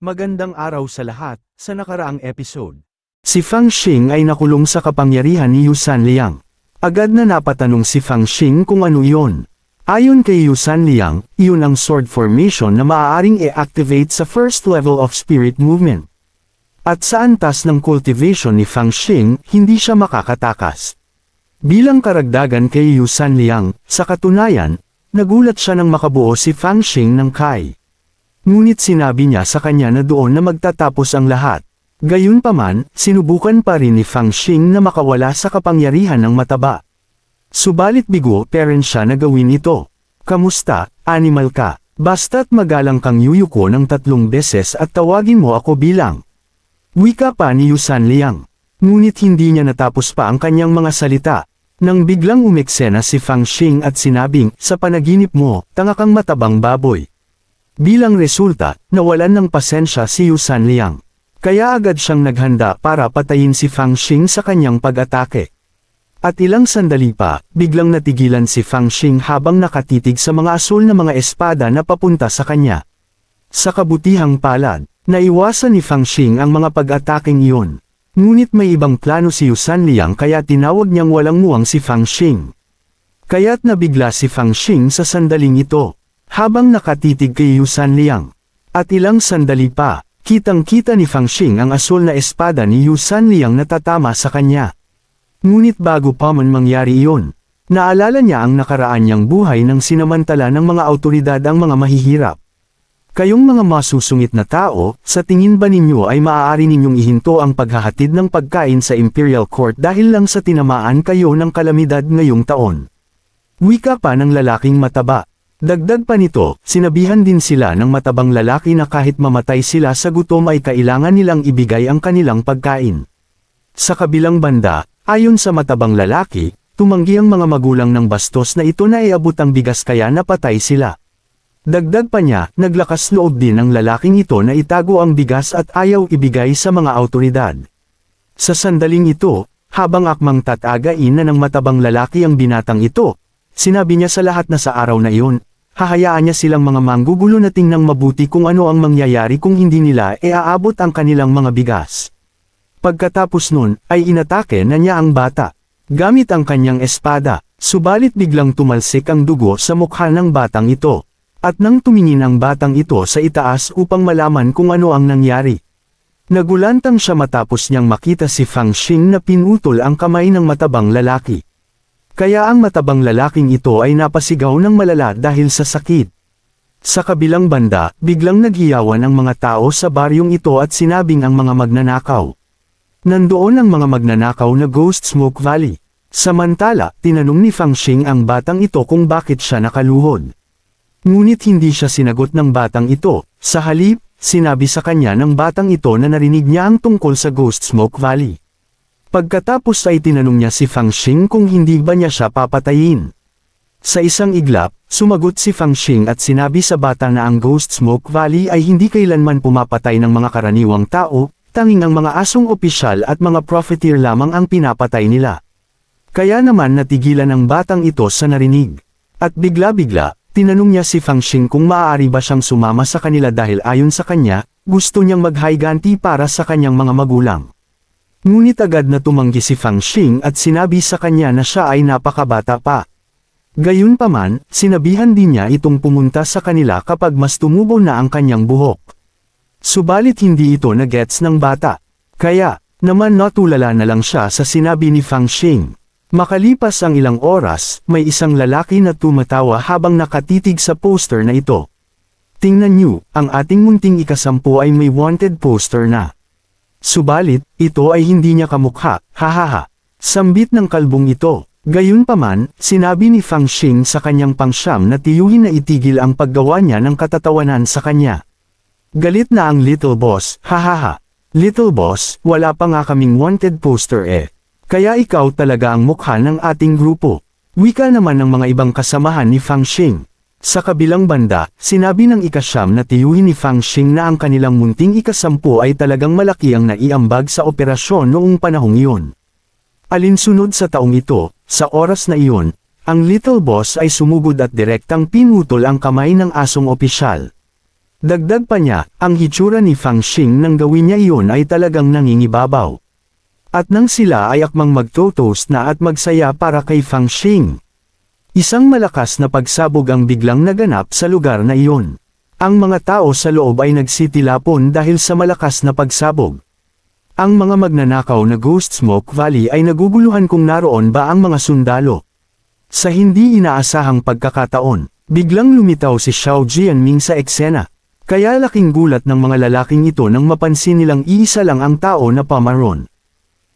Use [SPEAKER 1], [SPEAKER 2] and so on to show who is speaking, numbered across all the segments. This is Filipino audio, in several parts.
[SPEAKER 1] Magandang araw sa lahat, sa nakaraang episode. Si Fang Xing ay nakulong sa kapangyarihan ni Yusan Liang. Agad na napatanong si Fang Xing kung ano iyon. Ayon kay Yusan Liang, iyon ang sword formation na maaaring i-activate sa first level of spirit movement. At sa antas ng cultivation ni Fang Xing, hindi siya makakatakas. Bilang karagdagan kay Yusan Liang, sa katunayan, nagulat siya nang makabuo si Fang Xing ng Kai. Ngunit sinabi niya sa kanya na doon na magtatapos ang lahat. Gayunpaman, sinubukan pa rin ni Fang Xing na makawala sa kapangyarihan ng mataba. Subalit bigo parent siya na gawin ito. Kamusta, animal ka? Basta't magalang kang yuyuko ng tatlong beses at tawagin mo ako bilang. Wika pa ni Yusan Liang. Ngunit hindi niya natapos pa ang kanyang mga salita. Nang biglang umeksena si Fang Xing at sinabing, sa panaginip mo, tanga kang matabang baboy. Bilang resulta, nawalan ng pasensya si Yusan Liang. Kaya agad siyang naghanda para patayin si Fang Xing sa kanyang pag-atake. At ilang sandali pa, biglang natigilan si Fang Xing habang nakatitig sa mga asul na mga espada na papunta sa kanya. Sa kabutihang palad, naiwasan ni Fang Xing ang mga pag-ataking iyon. Ngunit may ibang plano si Yusan Liang kaya tinawag niyang walang muwang si Fang Xing. Kaya't nabigla si Fang Xing sa sandaling ito, habang nakatitig kay Yusan Liang. At ilang sandali pa, kitang-kita ni Fang Xing ang asul na espada ni Yusan Liang na tatama sa kanya. Ngunit bago pa man mangyari iyon, naalala niya ang nakaraan niyang buhay ng sinamantala ng mga autoridad ang mga mahihirap. Kayong mga masusungit na tao, sa tingin ba ninyo ay maaari ninyong ihinto ang paghahatid ng pagkain sa Imperial Court dahil lang sa tinamaan kayo ng kalamidad ngayong taon? Wika pa ng lalaking mataba. Dagdag pa nito, sinabihan din sila ng matabang lalaki na kahit mamatay sila sa gutom ay kailangan nilang ibigay ang kanilang pagkain. Sa kabilang banda, ayon sa matabang lalaki, tumanggi ang mga magulang ng bastos na ito na iabot ang bigas kaya napatay sila. Dagdag pa niya, naglakas loob din ang lalaking ito na itago ang bigas at ayaw ibigay sa mga autoridad. Sa sandaling ito, habang akmang tatagain na ng matabang lalaki ang binatang ito, sinabi niya sa lahat na sa araw na iyon, hahayaan niya silang mga manggugulo na tingnang mabuti kung ano ang mangyayari kung hindi nila e aabot ang kanilang mga bigas. Pagkatapos nun, ay inatake na niya ang bata. Gamit ang kanyang espada, subalit biglang tumalsik ang dugo sa mukha ng batang ito. At nang tumingin ang batang ito sa itaas upang malaman kung ano ang nangyari. Nagulantang siya matapos niyang makita si Fang Xing na pinutol ang kamay ng matabang lalaki. Kaya ang matabang lalaking ito ay napasigaw ng malala dahil sa sakit. Sa kabilang banda, biglang naghiyawan ang mga tao sa baryong ito at sinabing ang mga magnanakaw. Nandoon ang mga magnanakaw na Ghost Smoke Valley. Samantala, tinanong ni Fang Xing ang batang ito kung bakit siya nakaluhod. Ngunit hindi siya sinagot ng batang ito, sa halip, sinabi sa kanya ng batang ito na narinig niya ang tungkol sa Ghost Smoke Valley. Pagkatapos ay tinanong niya si Fang Xing kung hindi ba niya siya papatayin. Sa isang iglap, sumagot si Fang Xing at sinabi sa bata na ang Ghost Smoke Valley ay hindi kailanman pumapatay ng mga karaniwang tao, tanging ang mga asong opisyal at mga profiteer lamang ang pinapatay nila. Kaya naman natigilan ang batang ito sa narinig. At bigla-bigla, tinanong niya si Fang Xing kung maaari ba siyang sumama sa kanila dahil ayon sa kanya, gusto niyang maghayganti para sa kanyang mga magulang. Ngunit agad na tumanggi si Fang Xing at sinabi sa kanya na siya ay napakabata pa. Gayunpaman, sinabihan din niya itong pumunta sa kanila kapag mas tumubo na ang kanyang buhok. Subalit hindi ito na gets ng bata. Kaya, naman natulala na lang siya sa sinabi ni Fang Xing. Makalipas ang ilang oras, may isang lalaki na tumatawa habang nakatitig sa poster na ito. Tingnan niyo, ang ating munting ikasampu ay may wanted poster na. Subalit, ito ay hindi niya kamukha, hahaha. Sambit ng kalbong ito. Gayunpaman, sinabi ni Fang Xing sa kanyang pangsyam na tiyuhin na itigil ang paggawa niya ng katatawanan sa kanya. Galit na ang Little Boss, hahaha. Little Boss, wala pa nga kaming wanted poster eh. Kaya ikaw talaga ang mukha ng ating grupo. Wika naman ng mga ibang kasamahan ni Fang Xing. Sa kabilang banda, sinabi ng ikasyam na tiyuhin ni Fang Xing na ang kanilang munting ikasampu ay talagang malaki ang naiambag sa operasyon noong panahong iyon. Alinsunod sa taong ito, sa oras na iyon, ang Little Boss ay sumugod at direktang pinutol ang kamay ng asong opisyal. Dagdag pa niya, ang hitsura ni Fang Xing nang gawin niya iyon ay talagang nangingibabaw. At nang sila ay akmang magtotoast na at magsaya para kay Fang Xing. Isang malakas na pagsabog ang biglang naganap sa lugar na iyon. Ang mga tao sa loob ay nagsitilapon dahil sa malakas na pagsabog. Ang mga magnanakaw na Ghost Smoke Valley ay naguguluhan kung naroon ba ang mga sundalo. Sa hindi inaasahang pagkakataon, biglang lumitaw si Xiao Jianming sa eksena. Kaya laking gulat ng mga lalaking ito nang mapansin nilang iisa lang ang tao na pamaron.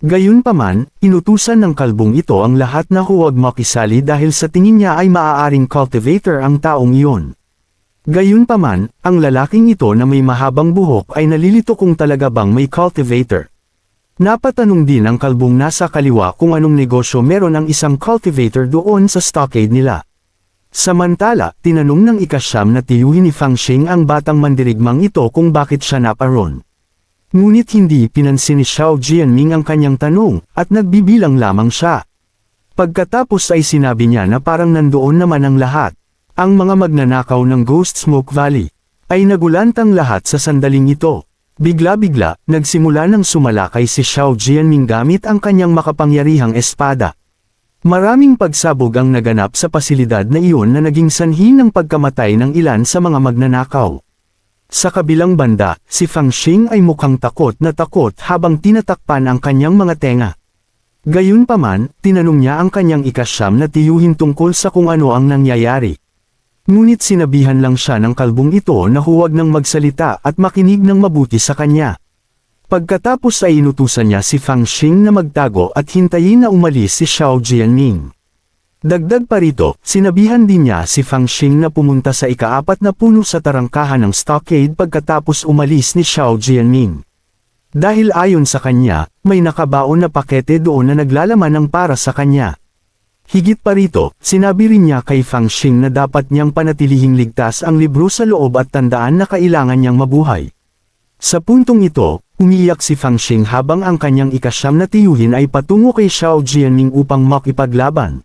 [SPEAKER 1] Gayunpaman, inutusan ng kalbong ito ang lahat na huwag makisali dahil sa tingin niya ay maaaring cultivator ang taong iyon. Gayunpaman, ang lalaking ito na may mahabang buhok ay nalilito kung talaga bang may cultivator. Napatanong din ang kalbong nasa kaliwa kung anong negosyo meron ang isang cultivator doon sa stockade nila. Samantala, tinanong ng ikasyam na tiyuhin ni Fang Xing ang batang mandirigmang ito kung bakit siya naparon. Ngunit hindi pinansin ni Xiao Jianming ang kanyang tanong, at nagbibilang lamang siya. Pagkatapos ay sinabi niya na parang nandoon naman ang lahat. Ang mga magnanakaw ng Ghost Smoke Valley ay nagulantang lahat sa sandaling ito. Bigla-bigla, nagsimula ng sumalakay si Xiao Jianming gamit ang kanyang makapangyarihang espada. Maraming pagsabog ang naganap sa pasilidad na iyon na naging sanhi ng pagkamatay ng ilan sa mga magnanakaw. Sa kabilang banda, si Fang Xing ay mukhang takot na takot habang tinatakpan ang kanyang mga tenga. Gayunpaman, tinanong niya ang kanyang ikasyam na tiyuhin tungkol sa kung ano ang nangyayari. Ngunit sinabihan lang siya ng kalbong ito na huwag nang magsalita at makinig ng mabuti sa kanya. Pagkatapos ay inutusan niya si Fang Xing na magtago at hintayin na umalis si Xiao Jianming. Dagdag pa rito, sinabihan din niya si Fang Xing na pumunta sa ikaapat na puno sa tarangkahan ng stockade pagkatapos umalis ni Xiao Jianming. Dahil ayon sa kanya, may nakabaon na pakete doon na naglalaman ng para sa kanya. Higit pa rito, sinabi rin niya kay Fang Xing na dapat niyang panatilihing ligtas ang libro sa loob at tandaan na kailangan niyang mabuhay. Sa puntong ito, umiiyak si Fang Xing habang ang kanyang ikasyam na tiyuhin ay patungo kay Xiao Jianming upang makipaglaban.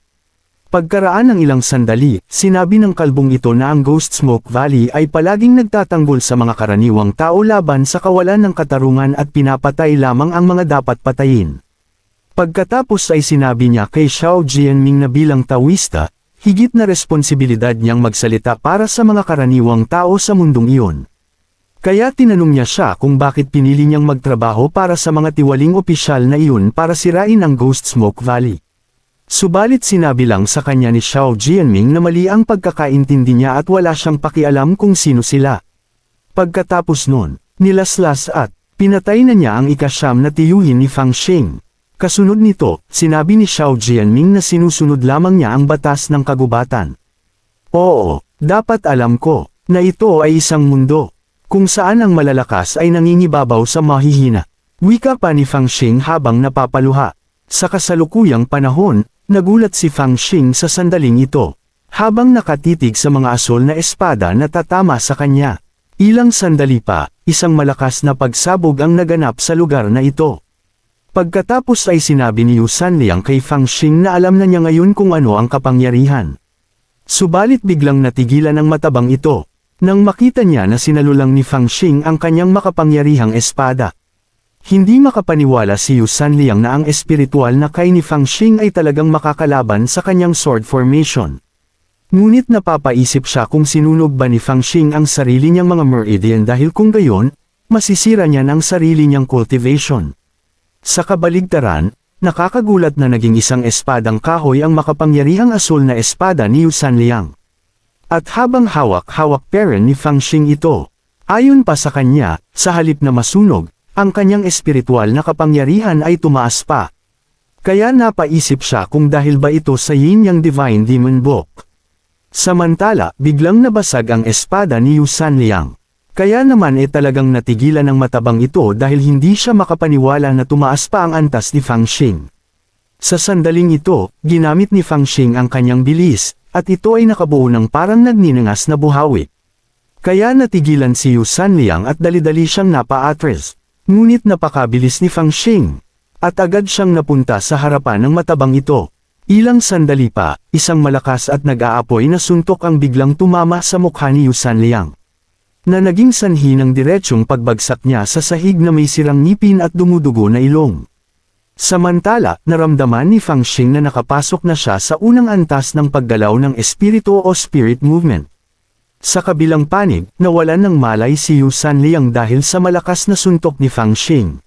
[SPEAKER 1] Pagkaraan ng ilang sandali, sinabi ng kalbong ito na ang Ghost Smoke Valley ay palaging nagtatanggol sa mga karaniwang tao laban sa kawalan ng katarungan at pinapatay lamang ang mga dapat patayin. Pagkatapos ay sinabi niya kay Xiao Jianming na bilang tawista, higit na responsibilidad niyang magsalita para sa mga karaniwang tao sa mundong iyon. Kaya tinanong niya siya kung bakit pinili niyang magtrabaho para sa mga tiwaling opisyal na iyon para sirain ang Ghost Smoke Valley. Subalit sinabi lang sa kanya ni Xiao Jianming na mali ang pagkakaintindi niya at wala siyang pakialam kung sino sila. Pagkatapos nun, nilaslas at pinatay na niya ang ikasyam na tiyuhin ni Fang Xing. Kasunod nito, sinabi ni Xiao Jianming na sinusunod lamang niya ang batas ng kagubatan. Oo, dapat alam ko, na ito ay isang mundo, kung saan ang malalakas ay nangingibabaw sa mahihina. Wika pa ni Fang Xing habang napapaluha. Sa kasalukuyang panahon, nagulat si Fang Xing sa sandaling ito. Habang nakatitig sa mga asol na espada na tatama sa kanya. Ilang sandali pa, isang malakas na pagsabog ang naganap sa lugar na ito. Pagkatapos ay sinabi ni Yu Sanliang kay Fang Xing na alam na niya ngayon kung ano ang kapangyarihan. Subalit biglang natigilan ang matabang ito, nang makita niya na sinalulang ni Fang Xing ang kanyang makapangyarihang espada. Hindi makapaniwala si Yu Sanliang na ang espiritual na kay ni Fang Xing ay talagang makakalaban sa kanyang sword formation. Ngunit napapaisip siya kung sinunog ba ni Fang Xing ang sarili niyang mga meridian dahil kung gayon, masisira niya ng sarili niyang cultivation. Sa kabaligtaran, nakakagulat na naging isang espadang kahoy ang makapangyarihang asul na espada ni Yu Sanliang. At habang hawak-hawak peren ni Fang Xing ito, ayon pa sa kanya, sa halip na masunog, ang kanyang espiritual na kapangyarihan ay tumaas pa. Kaya napaisip siya kung dahil ba ito sa yin yang Divine Demon Book. Samantala, biglang nabasag ang espada ni Yu Sanliang. Kaya naman e talagang natigilan ng matabang ito dahil hindi siya makapaniwala na tumaas pa ang antas ni Fang Xing. Sa sandaling ito, ginamit ni Fang Xing ang kanyang bilis, at ito ay nakabuo ng parang nagninangas na buhawi. Kaya natigilan si Yu Sanliang at dali-dali siyang napa-atres. Ngunit napakabilis ni Fang Xing. At agad siyang napunta sa harapan ng matabang ito. Ilang sandali pa, isang malakas at nag-aapoy na suntok ang biglang tumama sa mukha ni Yu Sanliang. na naging sanhi ng diretsyong pagbagsak niya sa sahig na may sirang ngipin at dumudugo na ilong. Samantala, naramdaman ni Fang Xing na nakapasok na siya sa unang antas ng paggalaw ng espiritu o spirit movement. Sa kabilang panig, nawalan ng malay si Yu Sanliang dahil sa malakas na suntok ni Fang Xing.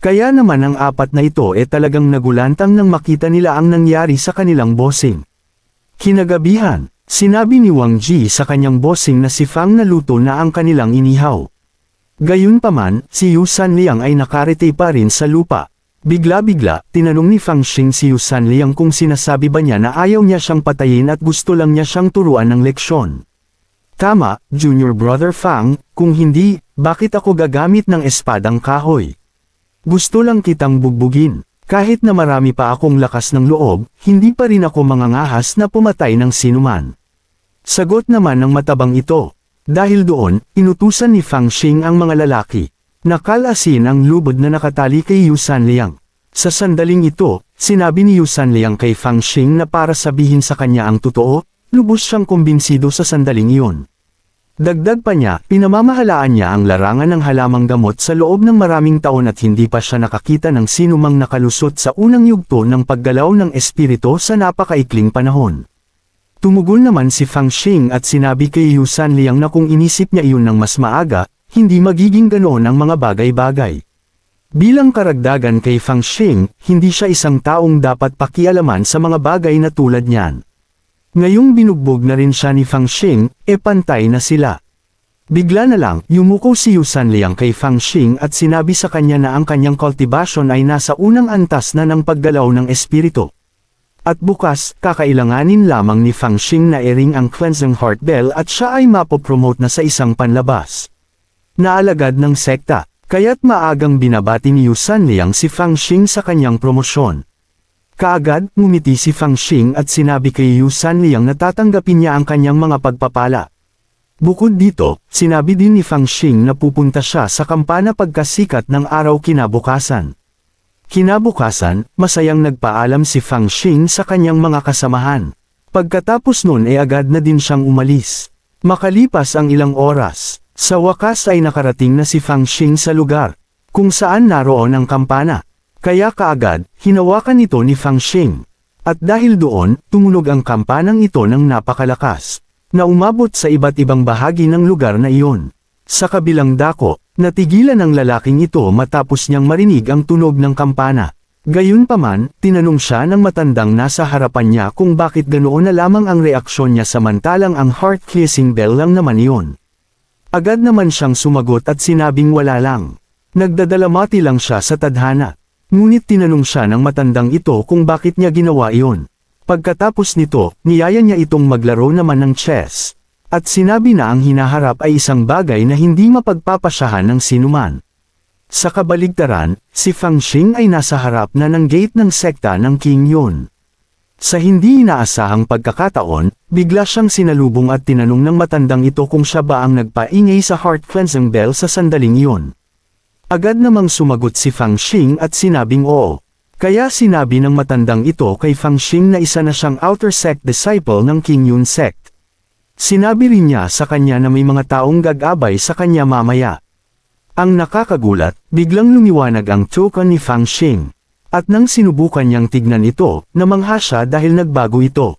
[SPEAKER 1] Kaya naman ang apat na ito e talagang nagulantang nang makita nila ang nangyari sa kanilang bossing. Kinagabihan, sinabi ni Wang Ji sa kanyang bossing na si Fang naluto na ang kanilang inihaw. Gayunpaman, si Yu Sanliang ay nakarete pa rin sa lupa. Bigla-bigla, tinanong ni Fang Xing si Yu Sanliang kung sinasabi ba niya na ayaw niya siyang patayin at gusto lang niya siyang turuan ng leksyon. Tama, Junior Brother Fang, kung hindi, bakit ako gagamit ng espadang kahoy? Gusto lang kitang bugbugin. Kahit na marami pa akong lakas ng loob, hindi pa rin ako mangangahas na pumatay ng sinuman. Sagot naman ng matabang ito. Dahil doon, inutusan ni Fang Xing ang mga lalaki. Nakalasin ang lubod na nakatali kay Yu Sanliang. Sa sandaling ito, sinabi ni Yu Sanliang kay Fang Xing na para sabihin sa kanya ang totoo, lubos siyang kumbinsido sa sandaling iyon. Dagdag pa niya, pinamamahalaan niya ang larangan ng halamang gamot sa loob ng maraming taon at hindi pa siya nakakita ng sinumang nakalusot sa unang yugto ng paggalaw ng espirito sa napakaikling panahon. Tumugol naman si Fang Xing at sinabi kay Yu Sanliang na kung inisip niya iyon ng mas maaga, hindi magiging ganoon ang mga bagay-bagay. Bilang karagdagan kay Fang Xing, hindi siya isang taong dapat pakialaman sa mga bagay na tulad niyan. Ngayong binugbog na rin siya ni Fang Xing, e pantay na sila. Bigla na lang, yumuko si Yu Sanliang kay Fang Xing at sinabi sa kanya na ang kanyang cultivation ay nasa unang antas na ng paggalaw ng espiritu. At bukas, kakailanganin lamang ni Fang Xing na iring ang cleansing heart bell at siya ay mapopromote na sa isang panlabas. Naalagad ng sekta, kaya't maagang binabati ni Yu Sanliang si Fang Xing sa kanyang promosyon. Kaagad, ngumiti si Fang Xing at sinabi kay Yu Sanliang na tatanggapin niya ang kanyang mga pagpapala. Bukod dito, sinabi din ni Fang Xing na pupunta siya sa kampana pagkasikat ng araw kinabukasan. Kinabukasan, masayang nagpaalam si Fang Xing sa kanyang mga kasamahan. Pagkatapos nun ay agad na din siyang umalis. Makalipas ang ilang oras, sa wakas ay nakarating na si Fang Xing sa lugar, kung saan naroon ang kampana. Kaya kaagad, hinawakan ito ni Fang Xing. At dahil doon, tumunog ang kampanang ito ng napakalakas, na umabot sa iba't ibang bahagi ng lugar na iyon. Sa kabilang dako, natigilan ang lalaking ito matapos niyang marinig ang tunog ng kampana. Gayunpaman, tinanong siya ng matandang nasa harapan niya kung bakit ganoon na lamang ang reaksyon niya samantalang ang heart-kissing bell lang naman iyon. Agad naman siyang sumagot at sinabing wala lang. Nagdadalamati lang siya sa tadhana. Ngunit tinanong siya ng matandang ito kung bakit niya ginawa iyon. Pagkatapos nito, niyaya niya itong maglaro naman ng chess. At sinabi na ang hinaharap ay isang bagay na hindi mapagpapasyahan ng sinuman. Sa kabaligtaran, si Fang Xing ay nasa harap na ng gate ng sekta ng King Yun. Sa hindi inaasahang pagkakataon, bigla siyang sinalubong at tinanong ng matandang ito kung siya ba ang nagpaingay sa heart cleansing bell sa sandaling iyon. Agad namang sumagot si Fang Xing at sinabing oo. Kaya sinabi ng matandang ito kay Fang Xing na isa na siyang outer sect disciple ng King Yun sect. Sinabi rin niya sa kanya na may mga taong gagabay sa kanya mamaya. Ang nakakagulat, biglang lumiwanag ang token ni Fang Xing. At nang sinubukan niyang tignan ito, namangha siya dahil nagbago ito.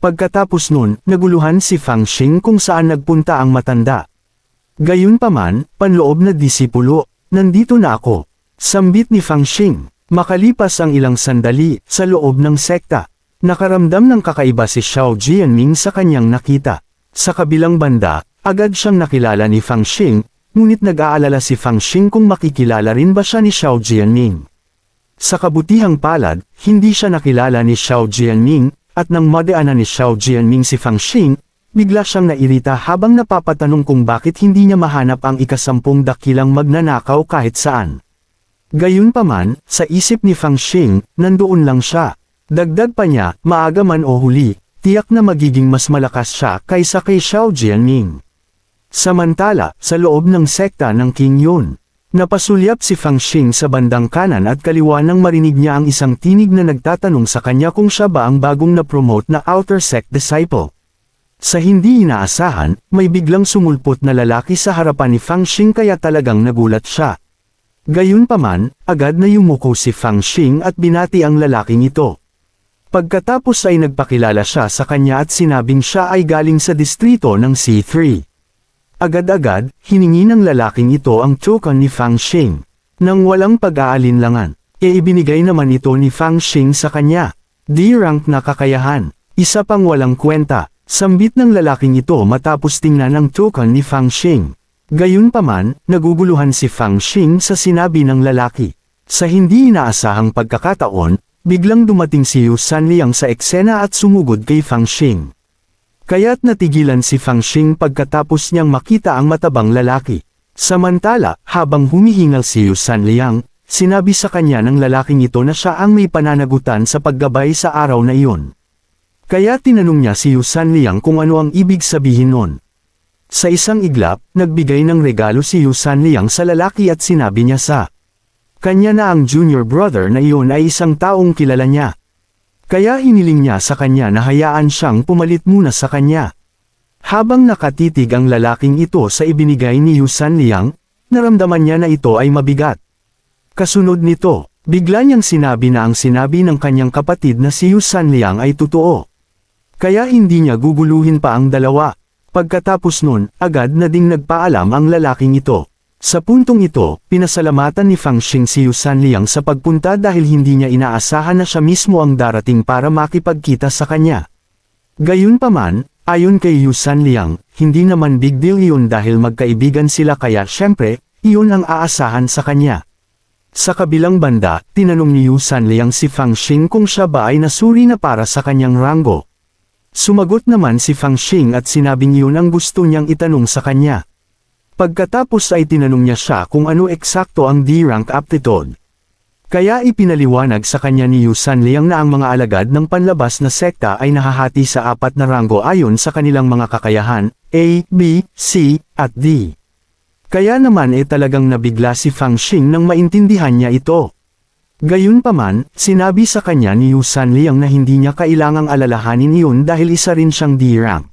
[SPEAKER 1] Pagkatapos nun, naguluhan si Fang Xing kung saan nagpunta ang matanda. Gayunpaman, panloob na disipulo, nandito na ako. Sambit ni Fang Xing, makalipas ang ilang sandali, sa loob ng sekta. Nakaramdam ng kakaiba si Xiao Jianming sa kanyang nakita. Sa kabilang banda, agad siyang nakilala ni Fang Xing, ngunit nag-aalala si Fang Xing kung makikilala rin ba siya ni Xiao Jianming. Sa kabutihang palad, hindi siya nakilala ni Xiao Jianming, at nang madaanan ni Xiao Jianming si Fang Xing, bigla siyang nairita habang napapatanong kung bakit hindi niya mahanap ang ikasampung dakilang magnanakaw kahit saan. Gayunpaman, sa isip ni Fang Xing, nandoon lang siya. Dagdag pa niya, maaga man o huli, tiyak na magiging mas malakas siya kaysa kay Xiao Jianming. Samantala, sa loob ng sekta ng King Yun, napasulyap si Fang Xing sa bandang kanan at kaliwa nang marinig niya ang isang tinig na nagtatanong sa kanya kung siya ba ang bagong na-promote na outer sect disciple. Sa hindi inaasahan, may biglang sumulpot na lalaki sa harapan ni Fang Xing kaya talagang nagulat siya. Gayunpaman, agad na yumuko si Fang Xing at binati ang lalaking ito. Pagkatapos ay nagpakilala siya sa kanya at sinabing siya ay galing sa distrito ng C3. Agad-agad, hiningi ng lalaking ito ang token ni Fang Xing. Nang walang pag-aalinlangan, e ibinigay naman ito ni Fang Xing sa kanya. D-rank na kakayahan, isa pang walang kwenta, sambit ng lalaking ito matapos tingnan ang token ni Fang Xing. Gayunpaman, naguguluhan si Fang Xing sa sinabi ng lalaki. Sa hindi inaasahang pagkakataon, biglang dumating si Yu Sanliang sa eksena at sumugod kay Fang Xing. Kaya't natigilan si Fang Xing pagkatapos niyang makita ang matabang lalaki. Samantala, habang humihingal si Yu Sanliang, sinabi sa kanya ng lalaking ito na siya ang may pananagutan sa paggabay sa araw na iyon. Kaya tinanong niya si Yu Sanliang kung ano ang ibig sabihin nun. Sa isang iglap, nagbigay ng regalo si Yu Sanliang sa lalaki at sinabi niya sa kanya na ang junior brother na iyon ay isang taong kilala niya. Kaya hiniling niya sa kanya na hayaan siyang pumalit muna sa kanya. Habang nakatitig ang lalaking ito sa ibinigay ni Yu Sanliang, naramdaman niya na ito ay mabigat. Kasunod nito, bigla niyang sinabi na ang sinabi ng kanyang kapatid na si Yu Sanliang ay totoo. Kaya hindi niya guguluhin pa ang dalawa. Pagkatapos nun, agad na ding nagpaalam ang lalaking ito. Sa puntong ito, pinasalamatan ni Fang Xing si Yu Sanliang sa pagpunta dahil hindi niya inaasahan na siya mismo ang darating para makipagkita sa kanya. Gayunpaman, ayon kay Yu Sanliang, hindi naman big deal yun dahil magkaibigan sila kaya syempre, iyon ang aasahan sa kanya. Sa kabilang banda, tinanong ni Yu Sanliang si Fang Xing kung siya ba ay nasuri na para sa kanyang rango. Sumagot naman si Fang Xing at sinabing yun ang gusto niyang itanong sa kanya. Pagkatapos ay tinanong niya siya kung ano eksakto ang D-rank aptitude. Kaya ipinaliwanag sa kanya ni Yu Sanliang na ang mga alagad ng panlabas na sekta ay nahahati sa apat na rango ayon sa kanilang mga kakayahan, A, B, C, at D. Kaya naman e talagang nabigla si Fang Xing nang maintindihan niya ito. Gayunpaman, sinabi sa kanya ni Yu Sanliang na hindi niya kailangang alalahanin iyon dahil isa rin siyang D-rank.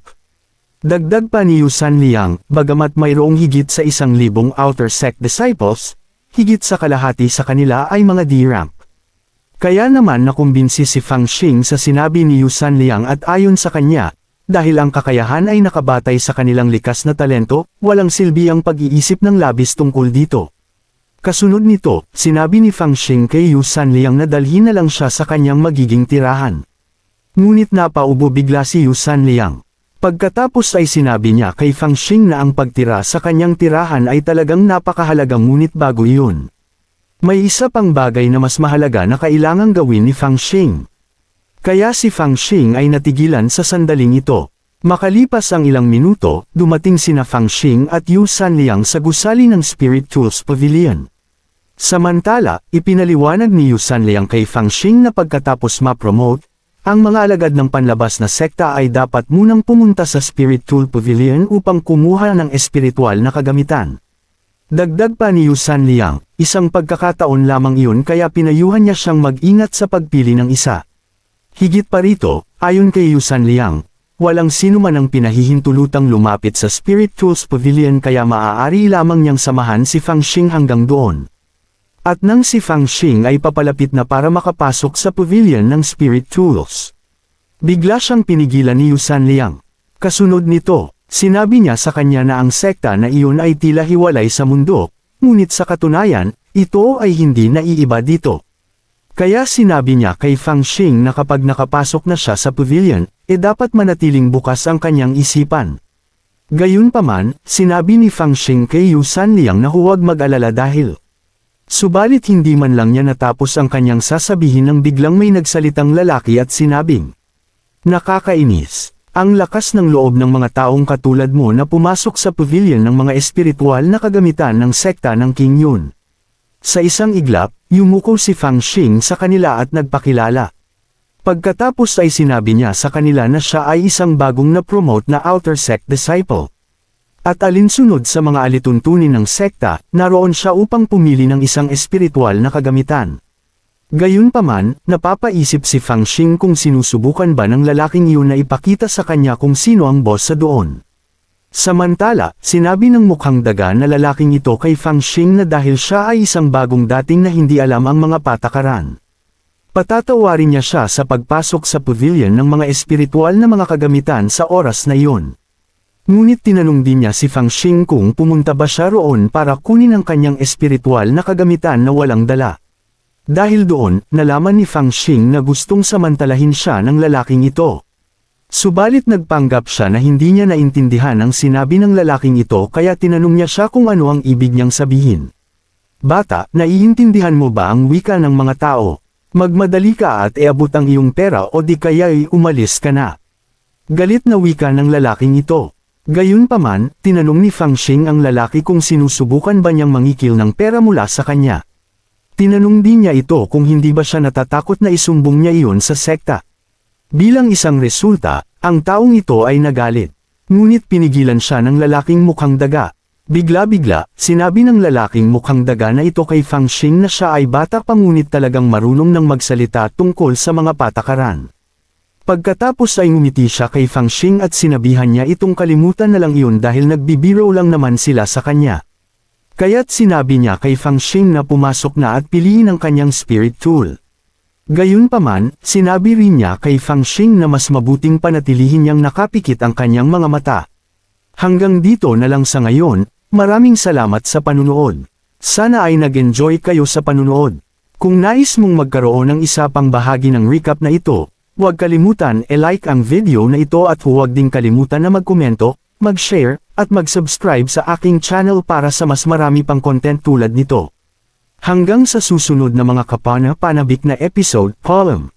[SPEAKER 1] Dagdag pa ni Yu Sanliang, bagamat mayroong higit sa isang libong outer sect disciples, higit sa kalahati sa kanila ay mga D-rank. Kaya naman nakumbinsi si Fang Xing sa sinabi ni Yu Sanliang at ayon sa kanya, dahil ang kakayahan ay nakabatay sa kanilang likas na talento, walang silbi ang pag-iisip ng labis tungkol dito. Kasunod nito, sinabi ni Fang Xing kay Yu Sanliang na dalhin na lang siya sa kanyang magiging tirahan. Ngunit napaubo bigla si Yu Sanliang. Pagkatapos ay sinabi niya kay Fang Xing na ang pagtira sa kanyang tirahan ay talagang napakahalaga ngunit bago iyon. May isa pang bagay na mas mahalaga na kailangang gawin ni Fang Xing. Kaya si Fang Xing ay natigilan sa sandaling ito. Makalipas ang ilang minuto, dumating sina Fang Xing at Yu Sanliang sa gusali ng Spirit Tools Pavilion. Samantala, ipinaliwanag ni Yu Sanliang kay Fang Xing na pagkatapos ma-promote, ang mga alagad ng panlabas na sekta ay dapat munang pumunta sa Spirit Tool Pavilion upang kumuha ng espiritual na kagamitan. Dagdag pa ni Yu Sanliang, isang pagkakataon lamang iyon kaya pinayuhan niya siyang mag-ingat sa pagpili ng isa. Higit pa rito, ayon kay Yu Sanliang, walang sino man ang pinahihintulutang lumapit sa Spirit Tools Pavilion kaya maaari lamang niyang samahan si Fang Xing hanggang doon. At nang si Fang Xing ay papalapit na para makapasok sa pavilion ng Spirit Tools. Bigla siyang pinigilan ni Yu Sanliang. Kasunod nito, sinabi niya sa kanya na ang sekta na iyon ay tila hiwalay sa mundo, ngunit sa katunayan, ito ay hindi naiiba dito. Kaya sinabi niya kay Fang Xing na kapag nakapasok na siya sa pavilion, e dapat manatiling bukas ang kanyang isipan. Gayunpaman, sinabi ni Fang Xing kay Yu Sanliang na huwag mag-alala dahil Subalit hindi man lang niya natapos ang kanyang sasabihin nang biglang may nagsalitang lalaki at sinabing, Nakakainis, ang lakas ng loob ng mga taong katulad mo na pumasok sa pavilion ng mga espiritual na kagamitan ng sekta ng King Yun. Sa isang iglap, yumuko si Fang Xing sa kanila at nagpakilala. Pagkatapos ay sinabi niya sa kanila na siya ay isang bagong na-promote na outer sect disciple. At alinsunod sa mga alituntunin ng sekta, naroon siya upang pumili ng isang espiritual na kagamitan. Gayunpaman, napapaisip si Fang Xing kung sinusubukan ba ng lalaking iyon na ipakita sa kanya kung sino ang boss sa doon. Samantala, sinabi ng mukhang daga na lalaking ito kay Fang Xing na dahil siya ay isang bagong dating na hindi alam ang mga patakaran. Patatawarin niya siya sa pagpasok sa pavilion ng mga espiritual na mga kagamitan sa oras na iyon. Ngunit tinanong din niya si Fang Xing kung pumunta ba siya roon para kunin ang kanyang espiritual na kagamitan na walang dala. Dahil doon, nalaman ni Fang Xing na gustong samantalahin siya ng lalaking ito. Subalit nagpanggap siya na hindi niya naintindihan ang sinabi ng lalaking ito kaya tinanong niya siya kung ano ang ibig niyang sabihin. Bata, naiintindihan mo ba ang wika ng mga tao? Magmadali ka at iabot ang iyong pera o di kaya ay umalis ka na. Galit na wika ng lalaking ito. Gayunpaman, tinanong ni Fang Xing ang lalaki kung sinusubukan ba niyang mangikil ng pera mula sa kanya. Tinanong din niya ito kung hindi ba siya natatakot na isumbong niya iyon sa sekta. Bilang isang resulta, ang taong ito ay nagalit. Ngunit pinigilan siya ng lalaking mukhang daga. Bigla-bigla, sinabi ng lalaking mukhang daga na ito kay Fang Xing na siya ay bata pa ngunit talagang marunong ng magsalita tungkol sa mga patakaran. Pagkatapos ay ngumiti siya kay Fang Xing at sinabihan niya itong kalimutan na lang iyon dahil nagbibiro lang naman sila sa kanya. Kaya't sinabi niya kay Fang Xing na pumasok na at piliin ang kanyang spirit tool. Gayunpaman, sinabi rin niya kay Fang Xing na mas mabuting panatilihin niyang nakapikit ang kanyang mga mata. Hanggang dito na lang sa ngayon, maraming salamat sa panunood. Sana ay nag-enjoy kayo sa panunood. Kung nais mong magkaroon ng isa pang bahagi ng recap na ito, huwag kalimutan e-like ang video na ito at huwag ding kalimutan na magkomento, mag-share, at mag-subscribe sa aking channel para sa mas marami pang content tulad nito. Hanggang sa susunod na mga kapana-panabik na episode, column.